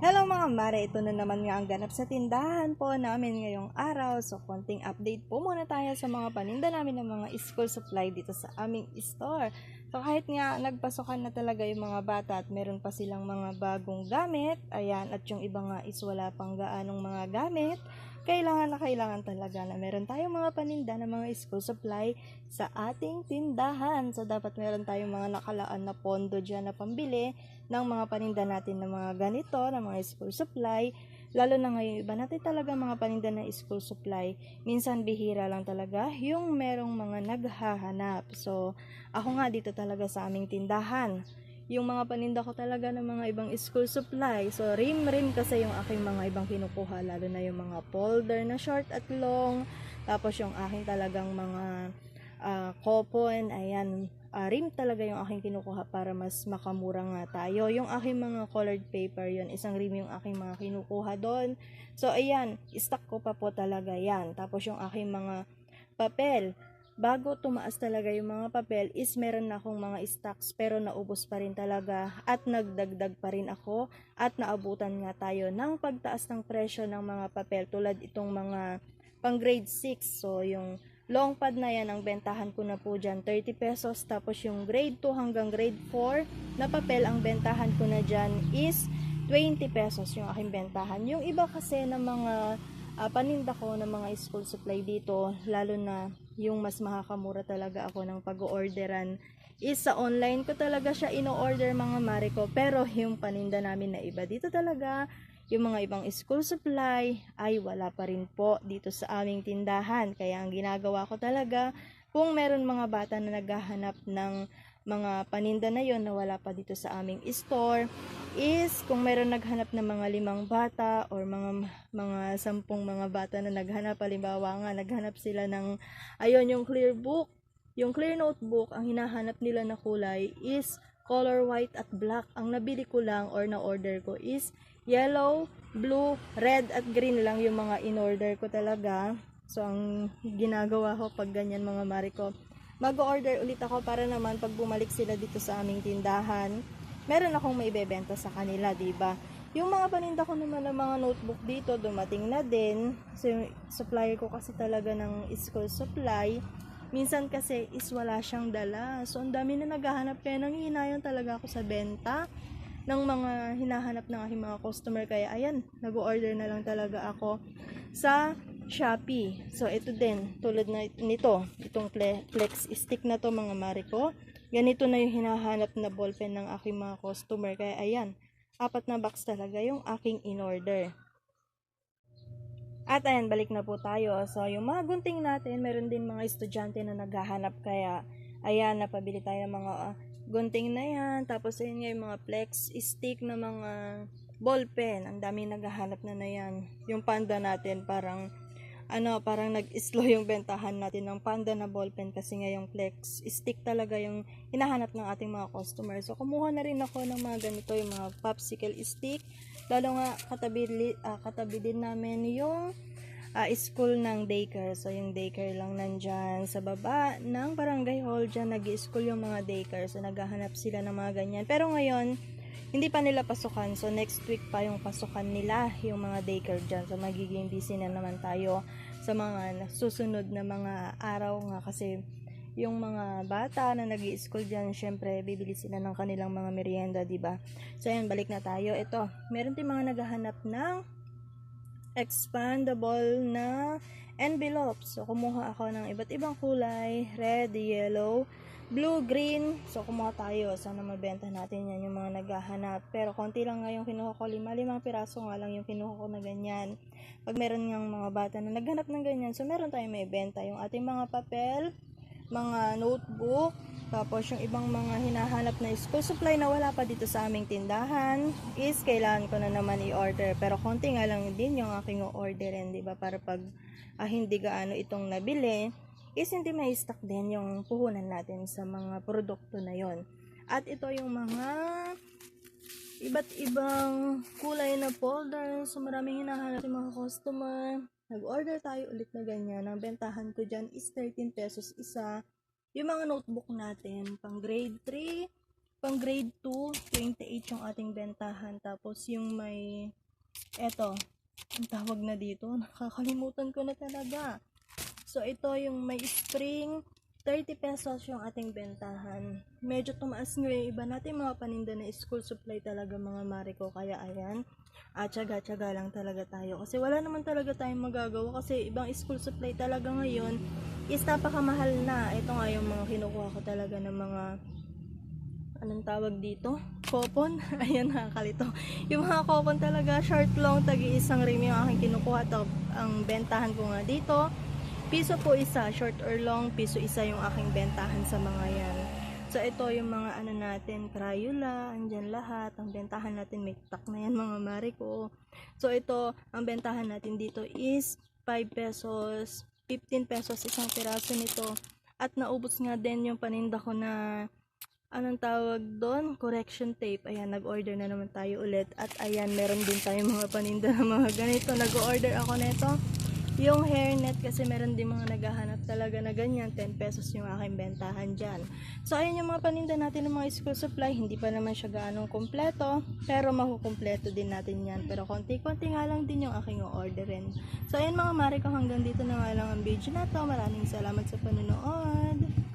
Hello mga mare, ito na naman nga ang ganap sa tindahan po namin ngayong araw. So, konting update po muna tayo sa mga paninda namin ng mga school supply dito sa aming store. So, kahit nga nagpasukan na talaga yung mga bata at meron pa silang mga bagong gamit, ayan, at yung iba nga is wala pang gaanong mga gamit, kailangan na kailangan talaga na meron tayong mga paninda ng mga school supply sa ating tindahan. So, dapat meron tayong mga nakalaan na pondo dyan na pambili ng mga paninda natin ng mga ganito, ng mga school supply. Lalo na ngayon, iba natin talaga mga paninda ng school supply. Minsan bihira lang talaga yung merong mga naghahanap. So, ako nga dito talaga sa aming tindahan yung mga paninda ko talaga ng mga ibang school supply. So, rim-rim kasi yung aking mga ibang kinukuha, lalo na yung mga folder na short at long. Tapos yung aking talagang mga uh, coupon, ayan, uh, rim talaga yung aking kinukuha para mas makamura nga tayo. Yung aking mga colored paper, yun, isang rim yung aking mga kinukuha doon. So, ayan, stock ko pa po talaga yan. Tapos yung aking mga papel, bago tumaas talaga yung mga papel is meron na akong mga stocks pero naubos pa rin talaga at nagdagdag pa rin ako at naabutan nga tayo ng pagtaas ng presyo ng mga papel tulad itong mga pang grade 6 so yung long pad na yan ang bentahan ko na po dyan 30 pesos. Tapos yung grade 2 hanggang grade 4 na papel ang bentahan ko na dyan is 20 pesos yung aking bentahan. Yung iba kasi ng mga uh, paninda ko ng mga school supply dito lalo na yung mas makakamura talaga ako ng pag-orderan. Is sa online ko talaga siya ino-order mga mare ko. Pero yung paninda namin na iba dito talaga yung mga ibang school supply ay wala pa rin po dito sa aming tindahan. Kaya ang ginagawa ko talaga kung meron mga bata na naghahanap ng mga paninda na yon na wala pa dito sa aming store is kung meron naghanap ng mga limang bata or mga mga sampung mga bata na naghanap halimbawa nga naghanap sila ng ayon yung clear book yung clear notebook ang hinahanap nila na kulay is color white at black. Ang nabili ko lang or na order ko is yellow blue red at green lang yung mga in order ko talaga. So ang ginagawa ko pag ganyan mga mari ko mag-order ulit ako para naman pag bumalik sila dito sa aming tindahan, meron akong may bebenta sa kanila, ba? Yung mga paninda ko naman ng mga notebook dito, dumating na din. So, yung supplier ko kasi talaga ng school supply. Minsan kasi is wala siyang dala. So, ang dami na naghahanap kaya nanghihinayan talaga ako sa benta ng mga hinahanap ng aking mga customer. Kaya, ayan, nag-order na lang talaga ako sa Shopee. So, ito din, tulad na nito, itong flex stick na to mga mariko. Ganito na yung hinahanap na ballpen ng aking mga customer. Kaya, ayan, apat na box talaga yung aking in-order. At ayan, balik na po tayo. So, yung mga gunting natin, meron din mga estudyante na naghahanap. Kaya, ayan, napabili tayo ng mga uh, gunting na yan. Tapos, ayan yung mga flex stick na mga ballpen. Ang dami naghahanap na na yan. Yung panda natin, parang ano, parang nag-slow yung bentahan natin ng panda na ballpen kasi nga yung flex stick talaga yung hinahanap ng ating mga customers. So, kumuha na rin ako ng mga ganito, yung mga popsicle stick. Lalo nga, katabi, uh, katabi din namin yung uh, school ng daycare. So, yung daycare lang nandyan sa baba ng barangay hall. Dyan nag-school yung mga daycare. So, naghahanap sila ng mga ganyan. Pero ngayon, hindi pa nila pasukan. So, next week pa yung pasukan nila, yung mga daycare dyan. So, magiging busy na naman tayo sa mga susunod na mga araw nga kasi yung mga bata na nag school dyan, syempre, bibili sila ng kanilang mga merienda, ba? So, ayan, balik na tayo. Ito, meron din mga naghahanap ng expandable na envelopes. So, kumuha ako ng iba't ibang kulay, red, yellow, blue, green. So, kumuha tayo. Sana mabenta natin yan yung mga naghahanap. Pero, konti lang nga yung kinuha ko. Lima, limang piraso nga lang yung kinuha ko na ganyan. Pag meron ng mga bata na naghanap ng ganyan, so meron tayong may benta. Yung ating mga papel, mga notebook, tapos yung ibang mga hinahanap na school supply na wala pa dito sa aming tindahan is kailangan ko na naman i-order. Pero konti nga lang din yung aking orderin, di ba? Para pag ah, hindi gaano itong nabili, is hindi may stock din yung puhunan natin sa mga produkto na yon. At ito yung mga iba't ibang kulay na folder. So maraming hinahanap yung mga customer. Nag-order tayo ulit na ganyan. Ang bentahan ko dyan is 13 pesos isa. Yung mga notebook natin, pang grade 3, pang grade 2, 28 yung ating bentahan. Tapos yung may, eto, ang tawag na dito, nakakalimutan ko na talaga. So, ito yung may spring, 30 pesos yung ating bentahan. Medyo tumaas nga yung iba natin mga paninda na school supply talaga mga mariko. Kaya ayan, at tsaga-tsaga lang talaga tayo. Kasi wala naman talaga tayong magagawa. Kasi ibang school supply talaga ngayon is napakamahal na. Ito nga yung mga kinukuha ko talaga ng mga anong tawag dito? Coupon? Ayan, nakakalito. Yung mga coupon talaga, short long, tagi isang rim yung aking kinukuha. To, ang bentahan ko nga dito, piso po isa, short or long, piso isa yung aking bentahan sa mga yan. So, ito yung mga ano natin, Crayola, andyan lahat. Ang bentahan natin, may tak na yan mga mari ko. So, ito, ang bentahan natin dito is 5 pesos, 15 pesos isang piraso nito. At naubos nga din yung paninda ko na anong tawag doon? Correction tape. Ayan, nag-order na naman tayo ulit. At ayan, meron din tayong mga paninda na mga ganito. Nag-order ako nito. Yung hairnet kasi meron din mga naghahanap talaga na ganyan. 10 pesos yung aking bentahan dyan. So, ayan yung mga paninda natin ng mga school supply. Hindi pa naman siya gaanong kompleto. Pero makukumpleto din natin yan. Pero konti-konti nga lang din yung aking orderin. So, ayan mga mare ko hanggang dito na nga lang ang video na to. Maraming salamat sa panonood.